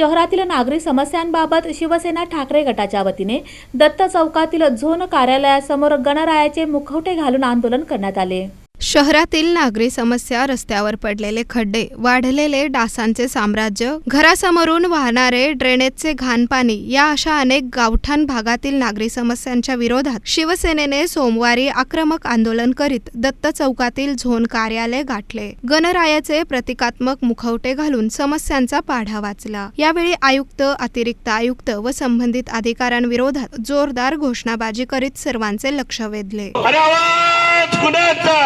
शहरातील नागरी समस्यांबाबत शिवसेना ठाकरे गटाच्या वतीने दत्त चौकातील झोन कार्यालयासमोर गणरायाचे मुखवटे घालून आंदोलन करण्यात आले. शहरातील नागरी समस्या रस्त्यावर पडलेले खड्डे वाढलेले डासांचे साम्राज्य घरासमोरून वाहणारे ड्रेनेजचे घाण पाणी या अशा अनेक गावठाण भागातील नागरी समस्यांच्या विरोधात शिवसेनेने सोमवारी आक्रमक आंदोलन करीत दत्त चौकातील झोन कार्यालय गाठले. गणरायाचे प्रतिकात्मक मुखवटे घालून समस्यांचा पाढा वाचला. यावेळी आयुक्त अतिरिक्त आयुक्त व संबंधित अधिकाऱ्यांविरोधात जोरदार घोषणाबाजी करीत सर्वांचे लक्ष वेधले अरे आवाज कुणाचा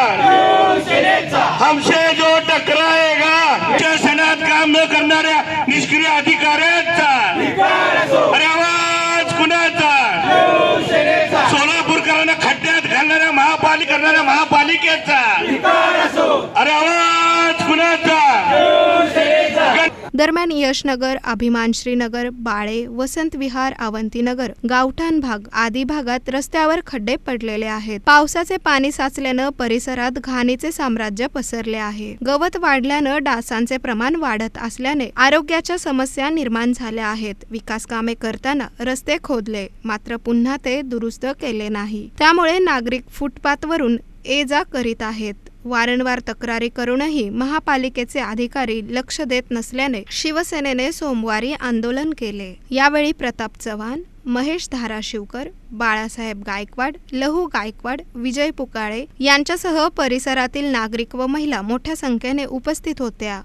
हमसे जो टकराएगा शासनात काम न करणाऱ्या निष्क्रिय अधिकाऱ्यांचा. अरे आवाज कुणाचा? सोलापूरकरांना खड्ड्यात घालणाऱ्या महापालिका करणाऱ्या महापालिकेचा. दरम्यान यशनगर अभिमान श्रीनगर बाळे वसंत विहार अवंतीनगर गावठाण भाग आदी भागात रस्त्यावर खड्डे पडलेले आहेत. पावसाचे पाणी साचल्यानं परिसरात घाणीचे साम्राज्य पसरले आहे. गवत वाढल्यानं डासांचे प्रमाण वाढत असल्याने आरोग्याच्या समस्या निर्माण झाल्या आहेत. विकास कामे करताना रस्ते खोदले मात्र पुन्हा ते दुरुस्त केले नाही. त्यामुळे नागरिक फुटपाथवरून ये जा करीत आहेत. वारंवार तक्रारी करूनही महापालिकेचे अधिकारी लक्ष देत नसल्याने शिवसेनेने सोमवारी आंदोलन केले. यावेळी प्रताप चव्हाण महेश धाराशिवकर बाळासाहेब गायकवाड लहू गायकवाड विजय पुकाळे यांच्यासह परिसरातील नागरिक व महिला मोठ्या संख्येने उपस्थित होत्या.